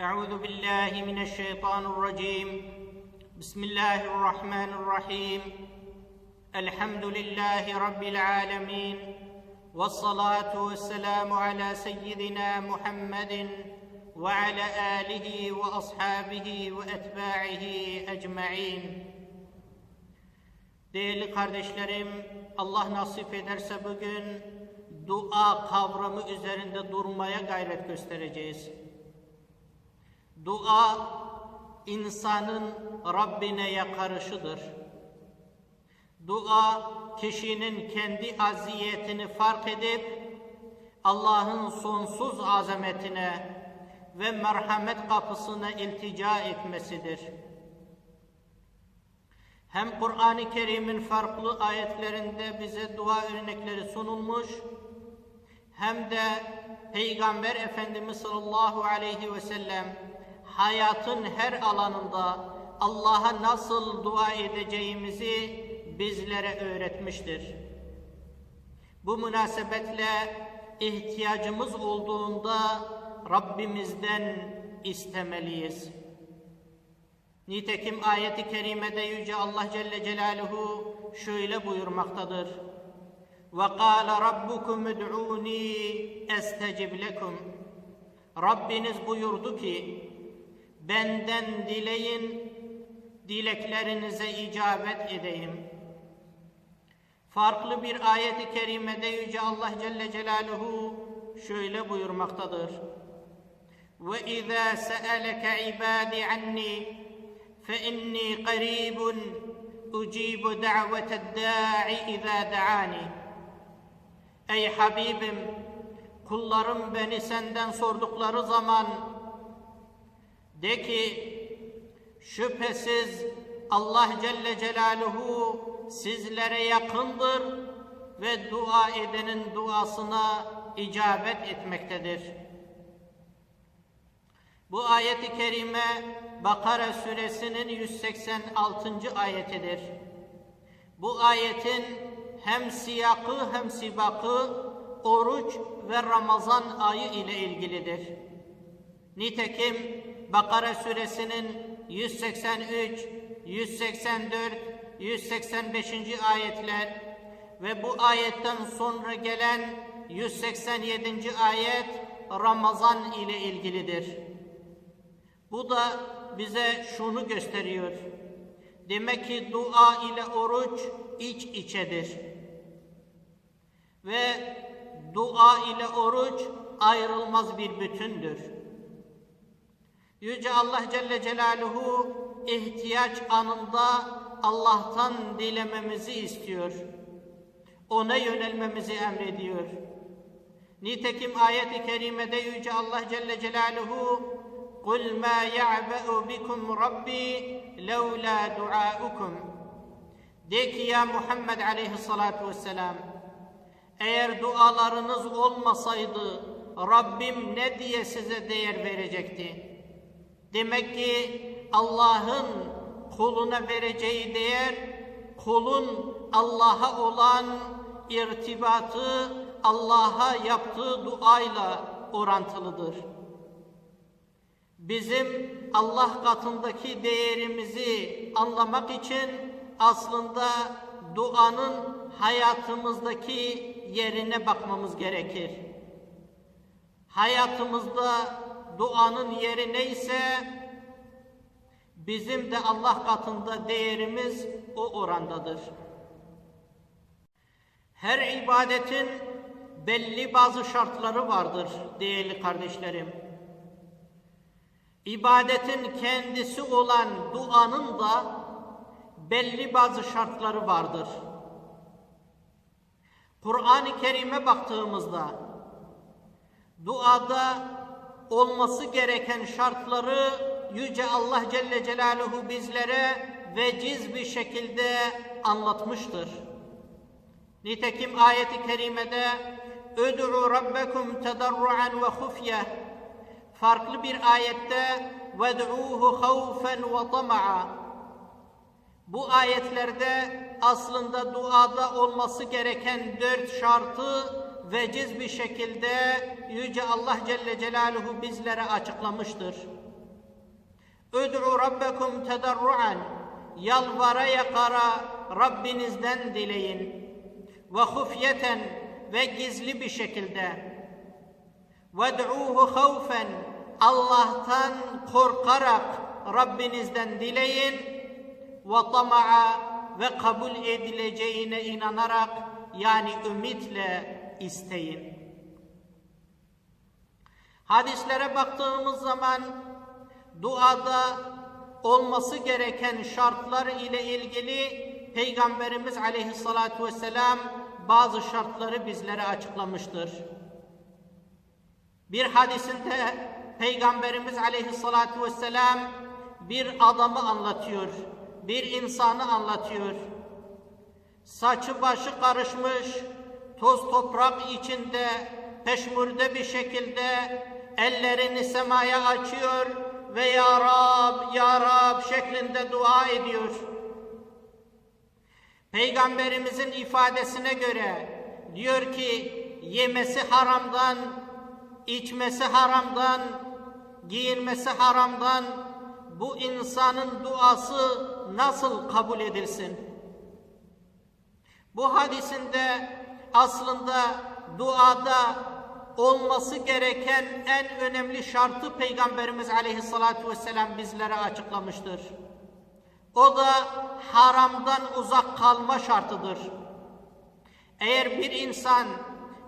أعوذ بالله من الشيطان الرجيم بسم الله الرحمن الرحيم الحمد لله رب العالمين والصلاة والسلام على سيدنا محمد وعلى آله وأصحابه وأتباعه أجمعين Değerli kardeşlerim, Allah nasip ederse bugün dua kavramı üzerinde durmaya gayret göstereceğiz. Dua insanın Rabbine yakarışıdır. Dua kişinin kendi aziyetini fark edip Allah'ın sonsuz azametine ve merhamet kapısına iltica etmesidir. Hem Kur'an-ı Kerim'in farklı ayetlerinde bize dua örnekleri sunulmuş, hem de Peygamber Efendimiz sallallahu aleyhi ve sellem hayatın her alanında Allah'a nasıl dua edeceğimizi bizlere öğretmiştir. Bu münasebetle ihtiyacımız olduğunda Rabbimizden istemeliyiz. Nitekim ayeti kerimede Yüce Allah Celle Celaluhu şöyle buyurmaktadır. وَقَالَ رَبُّكُمْ اُدْعُونِي اَسْتَجِبْ لَكُمْ Rabbiniz buyurdu ki, benden dileyin, dileklerinize icabet edeyim. Farklı bir ayeti kerimede Yüce Allah Celle Celaluhu şöyle buyurmaktadır. وَإِذَا سَأَلَكَ عِبَادِ عَنِّي فإني قريب أجيب دعوة الداع إذا دعاني Ey Habibim, kullarım beni senden sordukları zaman de ki şüphesiz Allah Celle Celaluhu sizlere yakındır ve dua edenin duasına icabet etmektedir. Bu ayeti kerime Bakara suresinin 186. ayetidir. Bu ayetin hem siyakı hem sibakı oruç ve Ramazan ayı ile ilgilidir. Nitekim Bakara suresinin 183, 184, 185. ayetler ve bu ayetten sonra gelen 187. ayet Ramazan ile ilgilidir. Bu da bize şunu gösteriyor. Demek ki dua ile oruç iç içedir. Ve dua ile oruç ayrılmaz bir bütündür. Yüce Allah Celle Celaluhu ihtiyaç anında Allah'tan dilememizi istiyor. Ona yönelmemizi emrediyor. Nitekim ayet-i kerimede Yüce Allah Celle Celaluhu قُلْ مَا يَعْبَأُ بِكُمْ رَبِّي لَوْلَا دُعَاؤُكُمْ De ki ya Muhammed aleyhissalatu vesselam, eğer dualarınız olmasaydı Rabbim ne diye size değer verecekti? Demek ki Allah'ın kuluna vereceği değer, kulun Allah'a olan irtibatı, Allah'a yaptığı duayla orantılıdır. Bizim Allah katındaki değerimizi anlamak için aslında duanın hayatımızdaki yerine bakmamız gerekir. Hayatımızda duanın yeri neyse bizim de Allah katında değerimiz o orandadır. Her ibadetin belli bazı şartları vardır değerli kardeşlerim. İbadetin kendisi olan duanın da belli bazı şartları vardır. Kur'an-ı Kerim'e baktığımızda duada olması gereken şartları Yüce Allah Celle Celaluhu bizlere veciz bir şekilde anlatmıştır. Nitekim ayeti kerimede "Öd'u rabbekum tedarruan ve hufye" farklı bir ayette "Ved'uhu havfen ve tama'a" Bu ayetlerde aslında duada olması gereken dört şartı veciz bir şekilde Yüce Allah Celle Celaluhu bizlere açıklamıştır. Üd'u rabbekum tedarruan yalvara yakara Rabbinizden dileyin ve hufyeten ve gizli bir şekilde ved'uhu havfen Allah'tan korkarak Rabbinizden dileyin ve tama'a ve kabul edileceğine inanarak yani ümitle isteyin. Hadislere baktığımız zaman duada olması gereken şartlar ile ilgili Peygamberimiz aleyhissalatu vesselam bazı şartları bizlere açıklamıştır. Bir hadisinde Peygamberimiz aleyhissalatu vesselam bir adamı anlatıyor, bir insanı anlatıyor. Saçı başı karışmış, toz toprak içinde, peşmurde bir şekilde ellerini semaya açıyor ve Ya Rab, Ya Rab şeklinde dua ediyor. Peygamberimizin ifadesine göre diyor ki yemesi haramdan, içmesi haramdan, giyinmesi haramdan bu insanın duası nasıl kabul edilsin? Bu hadisinde aslında duada olması gereken en önemli şartı Peygamberimiz Aleyhisselatü Vesselam bizlere açıklamıştır. O da haramdan uzak kalma şartıdır. Eğer bir insan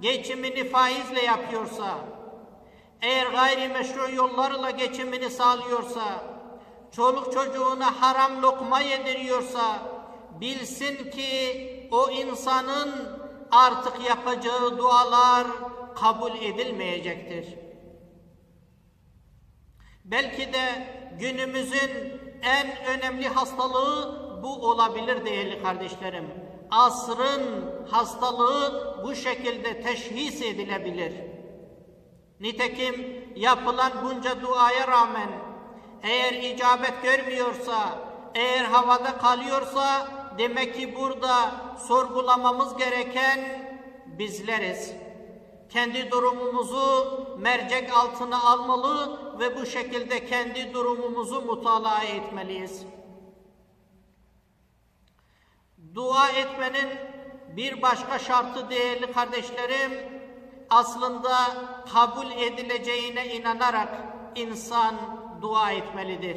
geçimini faizle yapıyorsa, eğer gayrimeşru yollarla geçimini sağlıyorsa, çoluk çocuğuna haram lokma yediriyorsa, bilsin ki o insanın artık yapacağı dualar kabul edilmeyecektir. Belki de günümüzün en önemli hastalığı bu olabilir değerli kardeşlerim. Asrın hastalığı bu şekilde teşhis edilebilir. Nitekim yapılan bunca duaya rağmen eğer icabet görmüyorsa, eğer havada kalıyorsa demek ki burada sorgulamamız gereken bizleriz. Kendi durumumuzu mercek altına almalı ve bu şekilde kendi durumumuzu mutalaa etmeliyiz. Dua etmenin bir başka şartı değerli kardeşlerim, aslında kabul edileceğine inanarak insan dua etmelidir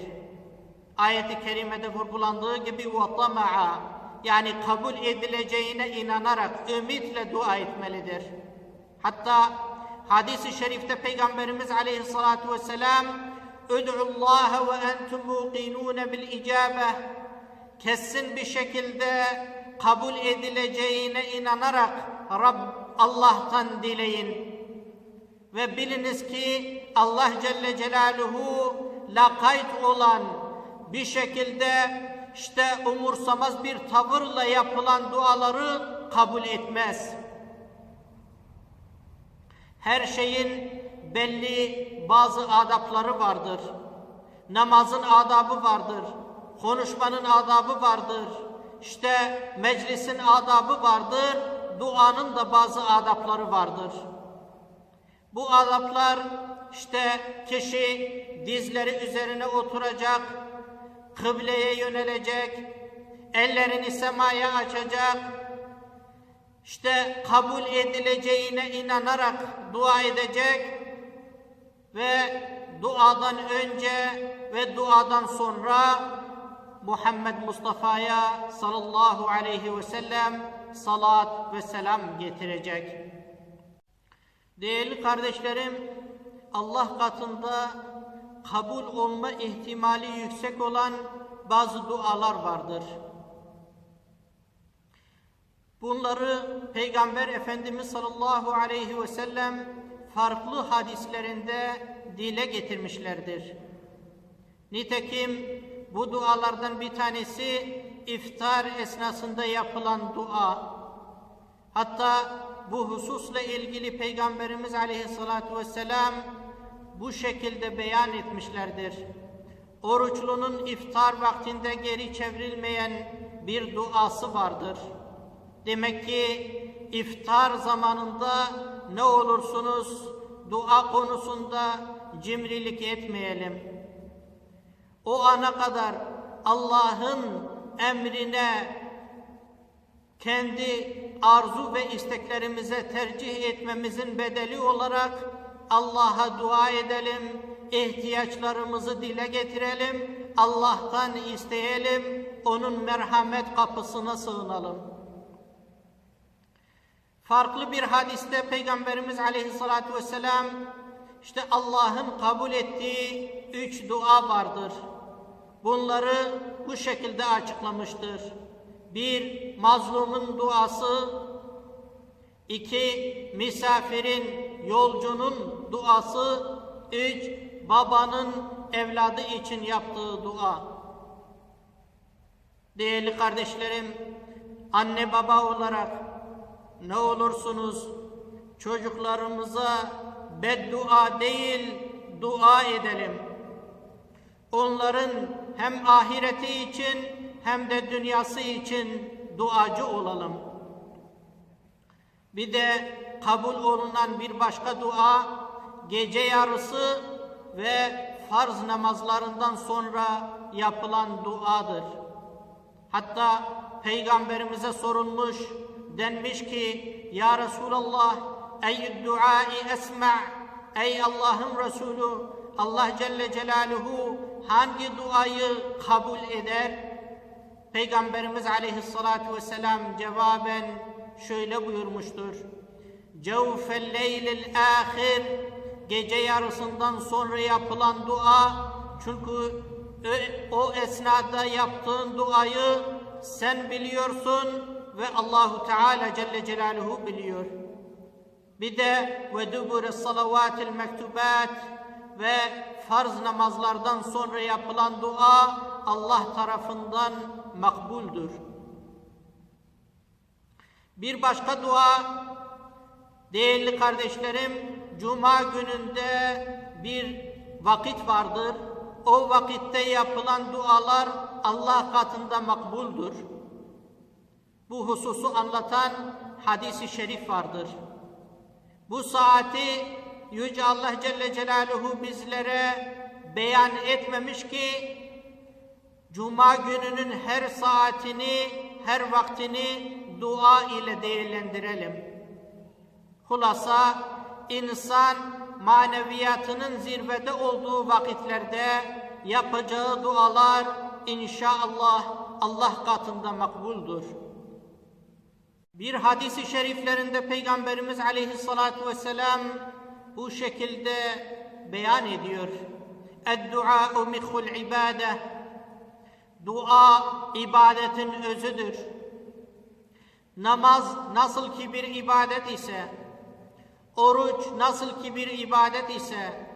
Ayet-i kerimede vurgulandığı gibi وَطَمَعَ yani kabul edileceğine inanarak ümitle dua etmelidir. Hatta hadis-i şerifte Peygamberimiz aleyhissalatu vesselam Üd'ullaha ve entum muqinun bil icabe kesin bir şekilde kabul edileceğine inanarak Rab Allah'tan dileyin. Ve biliniz ki Allah Celle Celaluhu lakayt olan bir şekilde işte umursamaz bir tavırla yapılan duaları kabul etmez. Her şeyin belli bazı adapları vardır. Namazın adabı vardır. Konuşmanın adabı vardır. İşte meclisin adabı vardır. Duanın da bazı adapları vardır. Bu adaplar işte kişi dizleri üzerine oturacak, kıbleye yönelecek, ellerini semaya açacak, işte kabul edileceğine inanarak dua edecek ve duadan önce ve duadan sonra Muhammed Mustafa'ya sallallahu aleyhi ve sellem salat ve selam getirecek. Değerli kardeşlerim, Allah katında kabul olma ihtimali yüksek olan bazı dualar vardır. Bunları Peygamber Efendimiz sallallahu aleyhi ve sellem farklı hadislerinde dile getirmişlerdir. Nitekim bu dualardan bir tanesi iftar esnasında yapılan dua. Hatta bu hususla ilgili Peygamberimiz aleyhissalatu vesselam bu şekilde beyan etmişlerdir. Oruçlunun iftar vaktinde geri çevrilmeyen bir duası vardır. Demek ki iftar zamanında ne olursunuz dua konusunda cimrilik etmeyelim. O ana kadar Allah'ın emrine kendi arzu ve isteklerimize tercih etmemizin bedeli olarak Allah'a dua edelim, ihtiyaçlarımızı dile getirelim, Allah'tan isteyelim, onun merhamet kapısına sığınalım. Farklı bir hadiste Peygamberimiz Aleyhisselatü Vesselam işte Allah'ın kabul ettiği üç dua vardır. Bunları bu şekilde açıklamıştır. Bir, mazlumun duası. iki misafirin, yolcunun duası. Üç, babanın evladı için yaptığı dua. Değerli kardeşlerim, anne baba olarak ne olursunuz çocuklarımıza beddua değil dua edelim. Onların hem ahireti için hem de dünyası için duacı olalım. Bir de kabul olunan bir başka dua gece yarısı ve farz namazlarından sonra yapılan duadır. Hatta peygamberimize sorulmuş denmiş ki ya Resulallah ey duai esma ey Allah'ın Resulü Allah Celle Celaluhu hangi duayı kabul eder? Peygamberimiz Aleyhisselatü Vesselam cevaben şöyle buyurmuştur. Cevfel leylil ahir gece yarısından sonra yapılan dua çünkü o esnada yaptığın duayı sen biliyorsun ve Allahu Teala Celle Celaluhu biliyor. Bir de ve dubur salavatil mektubat ve farz namazlardan sonra yapılan dua Allah tarafından makbuldür. Bir başka dua değerli kardeşlerim cuma gününde bir vakit vardır. O vakitte yapılan dualar Allah katında makbuldur. Bu hususu anlatan hadisi şerif vardır. Bu saati Yüce Allah Celle Celaluhu bizlere beyan etmemiş ki Cuma gününün her saatini, her vaktini dua ile değerlendirelim. Hulasa insan maneviyatının zirvede olduğu vakitlerde yapacağı dualar inşallah Allah katında makbuldur. Bir hadisi şeriflerinde Peygamberimiz aleyhissalatu vesselam bu şekilde beyan ediyor. Ed-du'a mikhul ibade. Dua ibadetin özüdür. Namaz nasıl ki bir ibadet ise, oruç nasıl ki bir ibadet ise,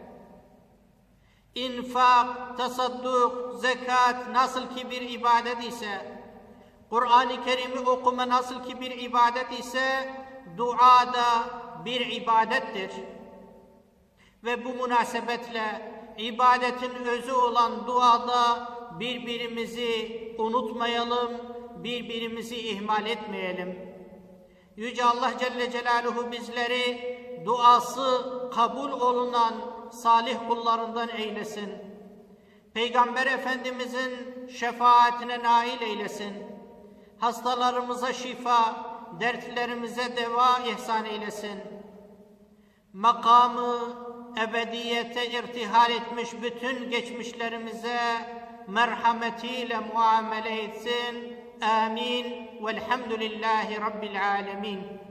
infak, tasadduk, zekat nasıl ki bir ibadet ise, Kur'an-ı Kerim'i okuma nasıl ki bir ibadet ise, dua da bir ibadettir. Ve bu münasebetle ibadetin özü olan duada birbirimizi unutmayalım, birbirimizi ihmal etmeyelim. Yüce Allah Celle Celaluhu bizleri duası kabul olunan salih kullarından eylesin. Peygamber Efendimizin şefaatine nail eylesin. Hastalarımıza şifa, dertlerimize deva ihsan eylesin. Makamı ebediyete irtihal etmiş bütün geçmişlerimize merhametiyle muamele etsin. آمين. والحمد لله رب العالمين.